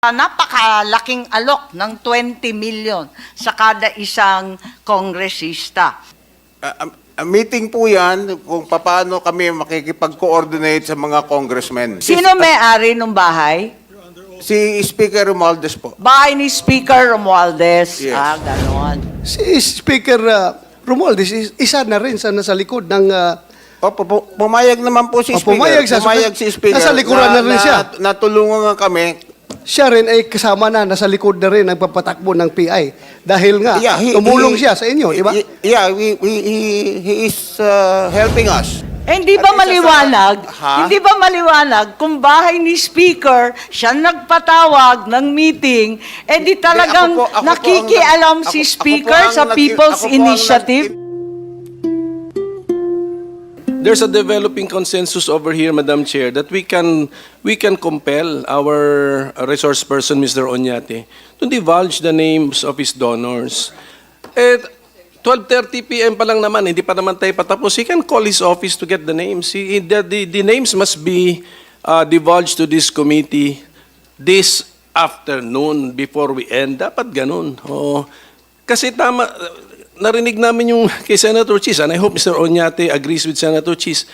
napakalaking alok ng 20 million sa kada isang kongresista. Ah, ah, ah, meeting po yan kung paano kami makikipag-coordinate sa mga congressmen. Sino may-ari ng bahay? Si Speaker Romualdez po. Bahay ni Speaker Romualdez. Yes. Ah, ganon. Si Speaker uh, Romualdez, is- isa na rin sa nasa likod ng... uh, Opo, pu- pumayag naman po si Speaker. pumayag siya. Pumayag si Speaker. Nasa likuran na rin siya. natulungan nga kami. Siya rin ay kasama na, nasa likod na rin nagpapatakbo ng PI. Dahil nga, he- tumulong he- siya sa inyo, di ba? Yeah, we, we, he, he is uh, helping us. Eh, hindi ba sa- maliwanag? Hindi ba maliwanag kung bahay ni Speaker siya nagpatawag ng meeting, eh di talagang Hindi, ako po- ako po ang nakikialam si ako- ako Speaker ang sa People's ako ang Initiative? There's a developing consensus over here, Madam Chair, that we can we can compel our resource person, Mr. Onyate, to divulge the names of his donors. At 12:30 p.m. pa lang naman, hindi pa naman tayo patapos. He can call his office to get the names. He, the, the, the names must be uh, divulged to this committee this afternoon before we end. Dapat ganun. Oo. Kasi tama, narinig namin yung kay Senator Cheese, and I hope Mr. Onyate agrees with Senator Cheese.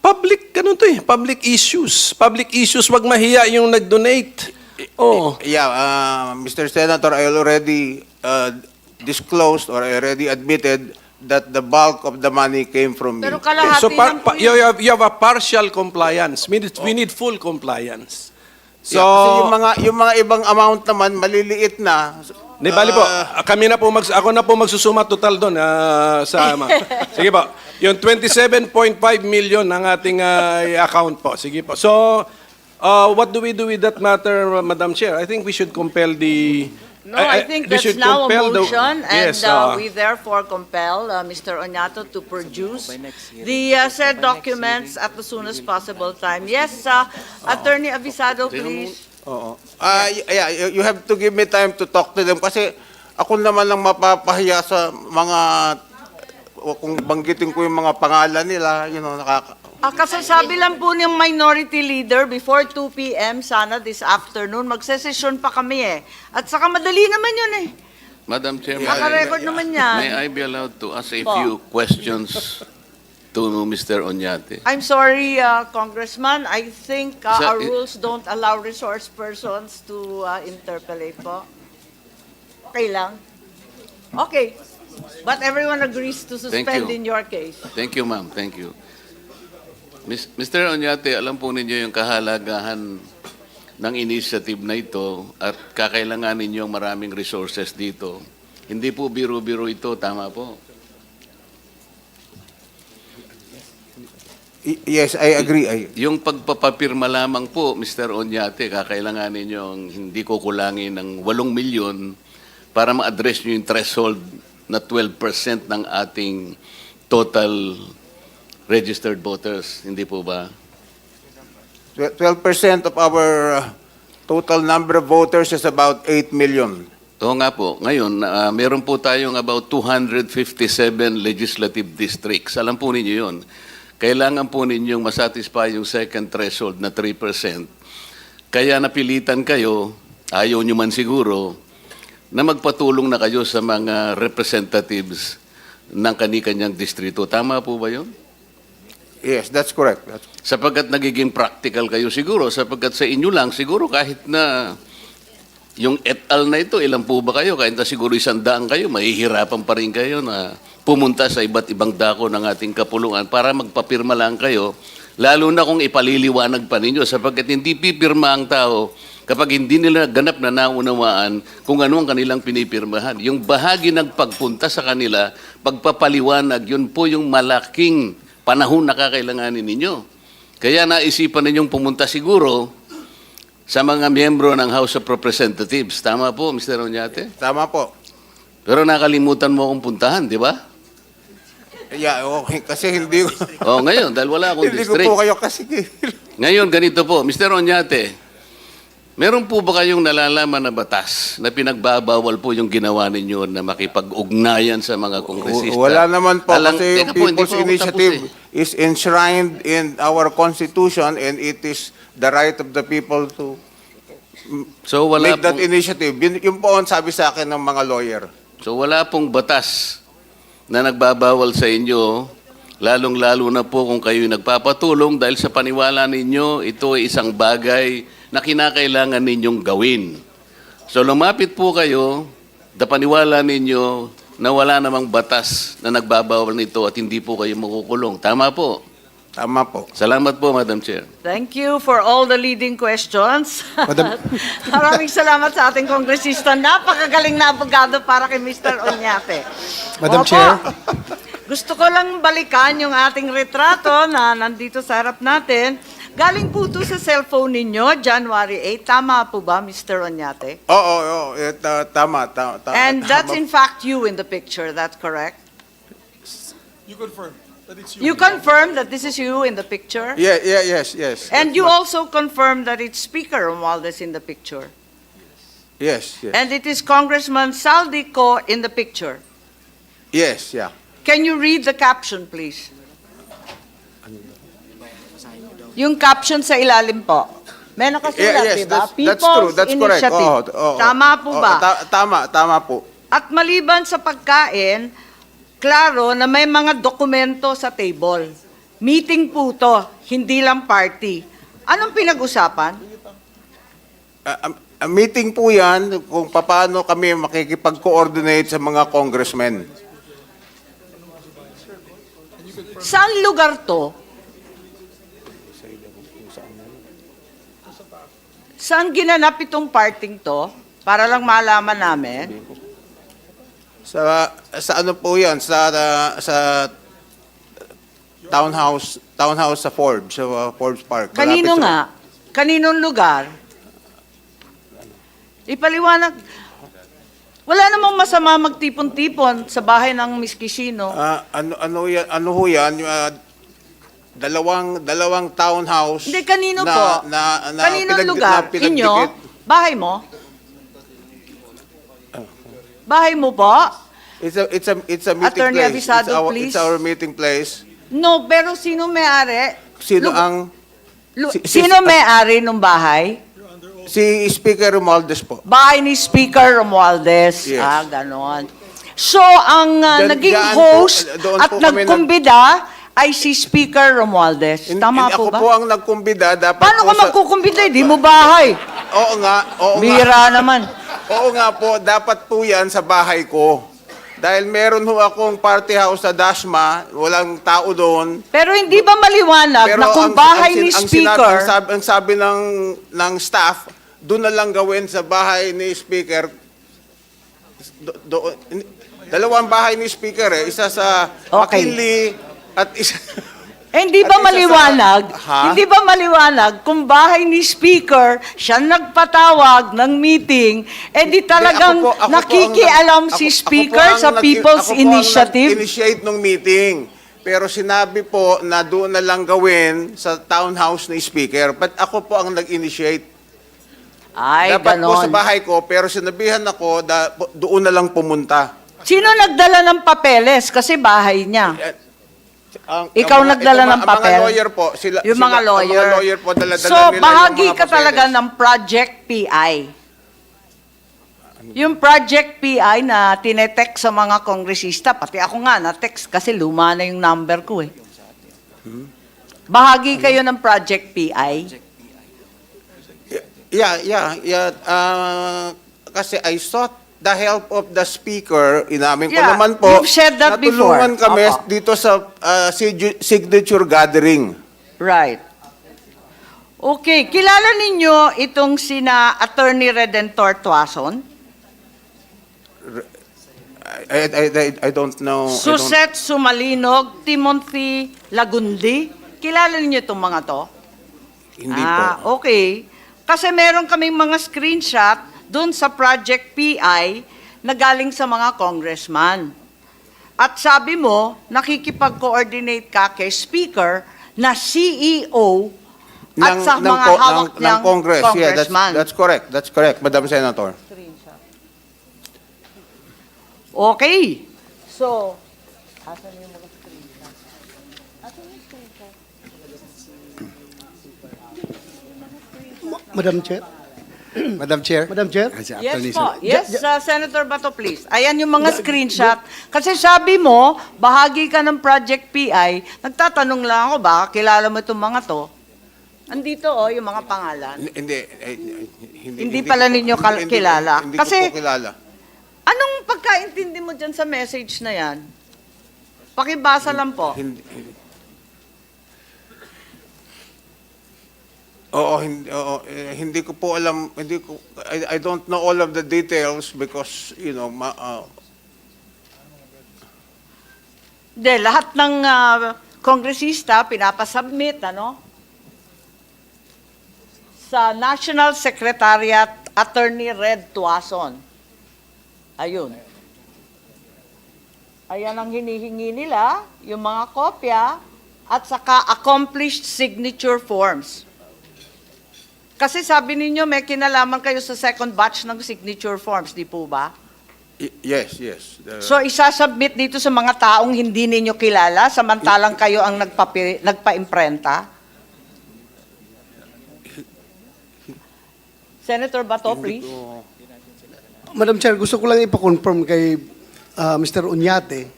Public, ganun to eh, public issues. Public issues, wag mahiya yung nag-donate. Oh. Yeah, uh, Mr. Senator, I already uh, disclosed or I already admitted that the bulk of the money came from me. Pero kalahati So par- pa- you, have, you have a partial compliance. We need, we need full compliance. So, kasi yung mga yung mga ibang amount naman maliliit na. Di bali po, Uh, kami na po mag ako na po magsusuma total doon ah, sa Sige po. Yung 27.5 million ng ating ah, account po. Sige po. So, uh, what do we do with that matter, Madam Chair? I think we should compel the No, I think we that's should now a compel the- motion, and Yes, uh, uh, we therefore compel uh, Mr. Onyato to produce the uh, said documents at the soonest possible time. Yes, uh, Attorney Avisado, please. Oo. Ah, y- yeah, you- you have to give me time to talk to them kasi ako naman lang mapapahiya sa mga kung banggitin ko yung mga pangalan nila, you know, nakaka Ah, kasasabi lang po ng minority leader before 2 p.m. sana this afternoon. Magsesesyon pa kami eh. At saka madali naman yun eh. Madam Chairman, Nakarecord naman yan. may I be allowed to ask a Po. few questions to Mr. Onyate? I'm sorry, uh, Congressman. I think uh, Sa- our rules don't allow resource persons to uh, interpellate po. Okay lang? Okay. But everyone agrees to Thank suspend you. in your case. Thank you, ma'am. Thank you. Mr. Onyate, alam po ninyo yung kahalagahan ng initiative na ito at kakailanganin ninyo ang maraming resources dito. Hindi po biro-biro ito, tama po. Yes, I agree. I, Yung pagpapapirma lamang po, Mr. Onyate, kakailanganin nyo ang hindi ko kulangin ng 8 milyon para ma-address nyo yung threshold na 12% ng ating total registered voters. Hindi po ba? 12% of our uh, total number of voters is about 8 million. Oo nga po. Ngayon, ah, meron po tayong about 257 legislative districts. Alam po ninyo yun. Kailangan po ninyong masatisfy yung second threshold na 3%. Kaya napilitan kayo, ayaw nyo man siguro, na magpatulong na kayo sa mga representatives ng kani-kanyang distrito. Tama po ba yun? Yes, that's correct. That's, Sapagkat nagiging practical kayo siguro, sapagkat sa inyo lang, siguro kahit na yung et al na ito, ilan po ba kayo? Kahit na siguro isang daan kayo, mahihirapan pa rin kayo na pumunta sa iba't ibang dako ng ating kapulungan para magpapirma lang kayo, lalo na kung ipaliliwanag pa ninyo, sapagkat hindi pipirma ang tao kapag hindi nila ganap na naunawaan kung ano ang kanilang pinipirmahan. Yung bahagi ng pagpunta sa kanila, pagpapaliwanag, yun po yung malaking panahon na kakailanganin ninyo. Kaya naisipan ninyong pumunta siguro sa mga miyembro ng House of Representatives. Tama po, Mr. Onyate? tama po. Pero nakalimutan mo akong puntahan, di ba? Yeah, okay. Kasi hindi ko, O ngayon, dahil wala akong hindi ko district. po kayo kasi Ngayon, ganito po, Mr. Onyate, meron po ba kayong nalalaman na batas na pinagbabawal po yung ginawa ninyo na makipag-ugnayan sa mga kongresista? Wala naman po Alang- kasi yung People's po Initiative eh. is enshrined in our Constitution and it is the right of the people to So wala make that pong, initiative. Yun, yun po ang sabi sa akin ng mga lawyer. so wala pong batas na nagbabawal sa inyo, lalong-lalo na po kung kayo nagpapatulong dahil sa paniwala ninyo, ito ay isang bagay na kinakailangan ninyong gawin. So lumapit po kayo, paniwala ninyo na wala namang batas na nagbabawal nito at hindi po kayo makukulong. Tama po. Tama po. Salamat po, Madam Chair. Thank you for all the leading questions. Madam- Maraming salamat sa ating kongresista. Napakagaling na abogado para kay Mr. Oñate. Madam Opo. Chair. Gusto ko lang balikan yung ating retrato na nandito sa harap natin. Galing po ito sa cellphone ninyo, January 8. Tama po ba, Mr. Oñate? Oo, oo, oo. Eh, ta- tama, ta- ta- And tama. that's in fact you in the picture, that's correct? You confirm that it's you? You confirm that this is you in the picture? Yeah, yeah, yes, yes. And you my- also confirm that it's Speaker Romualdez in the picture? Yes, yes. And it is Congressman Saldico in the picture? Yes, yeah. Can you read the caption, please? Yung caption sa ilalim po. May Yeah, nakasulat, yes, di ba? that's, that's true. That's correct. Initiative. Oo, oo, Tama po oo, ba? ta- tama, tama po. At maliban sa pagkain, klaro na may mga dokumento sa table. Meeting po to, hindi lang party. Anong pinag-usapan? Uh, um, a meeting po yan kung paano kami makikipag-coordinate sa mga congressmen. Saan lugar to? Saan ginanap itong parting to? Para lang malaman namin. Sa sa ano po 'yan sa uh, sa townhouse townhouse sa Forbes sa uh, Forbes Park. Malapit Kanino sa- nga? Kaninong lugar? Ipaliwanag. Wala namang masama magtipon-tipon sa bahay ng Miss Kishino. Ah, ano ano yan ano ho yan ah, dalawang dalawang townhouse Hindi, kanino na, po? na, na Kaninong pinag- lugar? na pinagdikit. Inyo? Bahay mo? Bahay mo po? It's a it's a it's a meeting Attorney place. Avisado, it's our, please. It's our meeting place. No, pero sino may-ari? Sino Lu- ang Lu- Si- si- sino may-ari ng bahay? si Speaker Romualdez po. Bahay ni Speaker Romualdez. Yes. Ah, ganon. So, ang uh, Diyan- naging diyan po- host doon at po kami nag- nagkumbida ay si Speaker Romualdez. Tama hindi po ako ba? po ang nagkumbida dapat Paano ka magkukumbida? Di mo bahay. Oo nga, oo nga. Bira naman. Oo nga po, dapat po 'yan sa bahay ko. Dahil meron ho akong party house sa Dasma, walang tao doon. Pero hindi ba maliwanag na kung bahay ni sin- ang Speaker, ang sabi, ang sabi ng, ng staff, doon na lang gawin sa bahay ni Speaker. Do, do- dalawang bahay ni Speaker eh. Isa sa Okay. McKinley at isa... eh, hindi ba sa- maliwanag? Ha? Hindi ba maliwanag kung bahay ni Speaker siya nagpatawag ng meeting, eh di talagang Hindi, ako po- ako po ang nakikialam nag- si ako- ako Speaker ang sa People's ako Initiative? ang initiate ng meeting. Pero sinabi po na doon na lang gawin sa townhouse ni Speaker. But ako po ang nag-initiate. Ay, Dapat po sa ganon. bahay ko, pero sinabihan ako da, doon na lang pumunta. Sino nagdala ng papeles? Kasi bahay niya. Ang, Ikaw ang mga- nagdala ito, ng Ang papel? mga lawyer po. Sila, Yung sila- mga lawyer. Ang mga lawyer po, dala-dala so, nila yung bahagi mga ka papeles. talaga ng Project PI. Yung Project PI na tinetext sa mga kongresista, pati ako nga na-text kasi luma na yung number ko eh. Bahagi kayo ng Project PI. Yeah, yeah, yeah. Ah, kasi I sought the help of the speaker. Inamin ko Yeah, naman po. you've said that before. natulungan kami Opo. dito sa ah, sig- signature gathering. Right. Okay, kilala ninyo itong sina Attorney Redentor Tuason? I, I, I, I don't know. I don't- Suset Sumalinog, Timothy Lagundi. Kilala niyo itong mga to? Hindi ah, po. okay. Kasi meron kaming mga screenshot doon sa Project PI na galing sa mga congressman. At sabi mo, nakikipag-coordinate ka kay Speaker na CEO at Ng- sa ng mga hawak ng, niyang ng Congress. Yeah, that's, congressman. that's correct. That's correct, Madam Senator. Okay. So, Madam Chair. Madam Chair. Madam Chair? Yes po. Yes, uh, Senator Bato, please. Ayan yung mga screenshot. Kasi sabi mo, bahagi ka ng Project PI. Nagtatanong lang ako, baka kilala mo itong mga to. Andito oh, yung mga pangalan. Hindi, eh, hindi, Hindi pala ninyo kal- hindi- kilala. Hindi Kasi- ko po kilala. Anong pagkaintindi mo dyan sa message na yan? Pakibasa lang po. Hindi, Oo, hindi, oo, eh, hindi ko po alam, hindi ko, I, I don't know all of the details because, you know, ma, uh, Hindi, lahat ng ah, kongresista pinapasubmit, ano? Sa National Secretariat Attorney Red Tuason. Ayun. Ayan ang hinihingi nila, yung mga kopya, at saka accomplished signature forms. Kasi sabi ninyo, may kinalaman kayo sa second batch ng signature forms, di po ba? yes, yes. The- So isasubmit dito sa mga taong hindi ninyo kilala samantalang kayo ang nagpapi, nagpa-imprenta? Senator Bato, please. Madam Chair, gusto ko lang ipa-confirm kay ah, Mr. Unyate,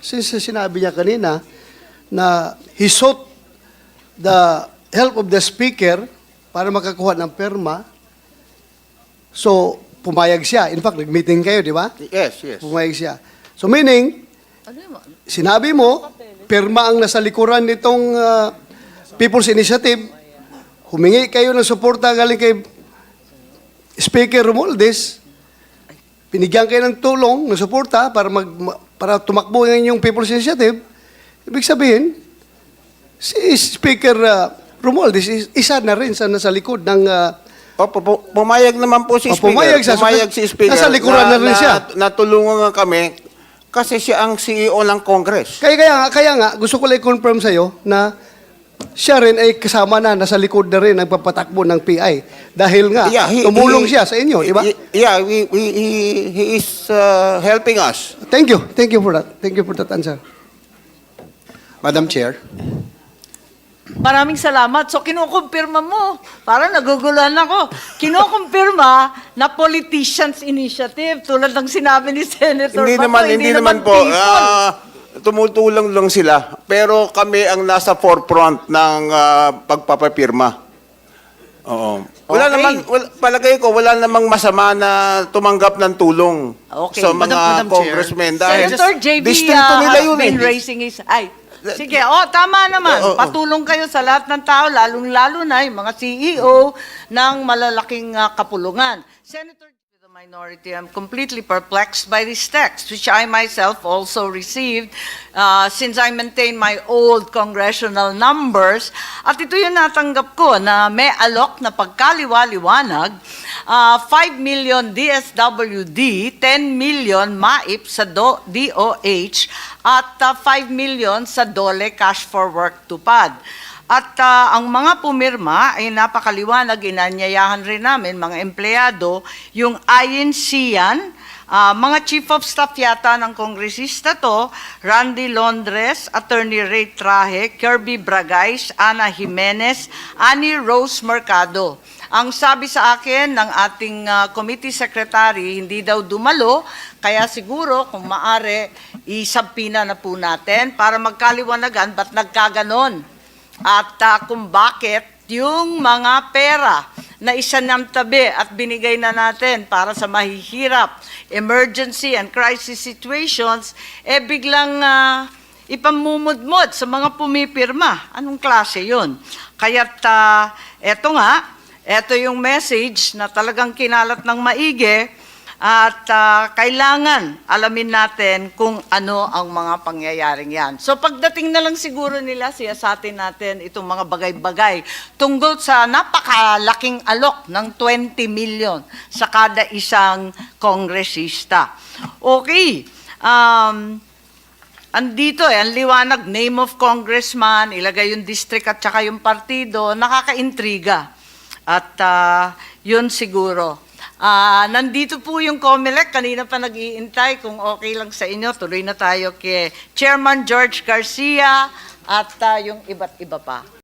since sinabi niya kanina na he sought the help of the speaker para makakuha ng perma. So, pumayag siya. In fact, nag-meeting kayo, di ba? Yes, yes. Pumayag siya. So, meaning, sinabi mo, perma ang nasa likuran nitong ah, People's Initiative, humingi kayo ng suporta galing kay Speaker Romualdez, pinigyan kayo ng tulong, ng suporta para, mag, ma- para tumakbo ng inyong People's Initiative, ibig sabihin, si Speaker uh, Romualdez is, isa na rin sa nasa likod ng uh, Opo, pu- pumayag naman po si Oh, Speaker. pumayag siya. Pumayag si Speaker. Nasa likuran na rin siya. natulungan nga kami kasi siya ang CEO ng Congress. Kaya, kaya nga, kaya nga, gusto ko lang i-confirm sa'yo na siya rin ay kasama na, nasa likod na rin nagpapatakbo ng PI. Dahil nga, he- tumulong he- siya sa inyo, di ba? he- Yeah, we, we, he, he is uh, helping us. Thank you. Thank you for that. Thank you for that answer. Madam Chair. Maraming salamat. So kinukumpirma mo. Parang naguguluhan ako. Kinukumpirma na politicians initiative tulad ng sinabi ni Senator Hindi Bato, naman, hindi, naman po. ah, tumutulong lang sila. Pero kami ang nasa forefront ng ah, pagpapapirma. Oo. Wala Okay. naman, wala, palagay ko, wala namang masama na tumanggap ng tulong Okay. sa mga Madam- Madam Chair. congressmen. Dahil Senator JB distrito uh, nila has yun been eh. raising his... Ay, sige, oh, tama naman. Oo, oo. Patulong kayo sa lahat ng tao, lalong-lalo na yung mga CEO ng malalaking uh, kapulungan. Senator minority, I'm completely perplexed by this text, which I myself also received uh, since I maintain my old congressional numbers. At ito yung natanggap ko na may alok na pagkaliwa-liwanag, uh, 5 million DSWD, 10 million MAIP sa do, DOH, at uh, 5 million sa DOLE Cash for Work Tupad. At ah, ang mga pumirma ay napakaliwanag, inanyayahan rin namin, mga empleyado, yung INC yan, ah, mga chief of staff yata ng kongresista to, Randy Londres, Attorney Ray Traje, Kirby Bragais, Ana Jimenez, Annie Rose Mercado. Ang sabi sa akin ng ating ah, committee secretary, hindi daw dumalo, kaya siguro kung maari, isabpina na po natin para magkaliwanagan ba't nagkaganon at ah, kung bakit yung mga pera na isanamtabi at binigay na natin para sa mahihirap, emergency and crisis situations, eh biglang ah, ipamumudmod sa mga pumipirma. Anong klase yun? Kaya't ah, eto nga, eto yung message na talagang kinalat ng maigi, at ah, kailangan alamin natin kung ano ang mga pangyayaring yan. So pagdating na lang siguro nila, siyasatin natin itong mga bagay-bagay tungkol sa napakalaking alok ng 20 million sa kada isang kongresista. Okay. Um, andito eh, ang liwanag, name of congressman, ilagay yung district at saka yung partido, nakakaintriga. At ah, yun siguro. Ah, nandito po yung COMELEC, kanina pa nag-iintay, kung okay lang sa inyo, tuloy na tayo kay Chairman George Garcia at ah, yung iba't iba pa.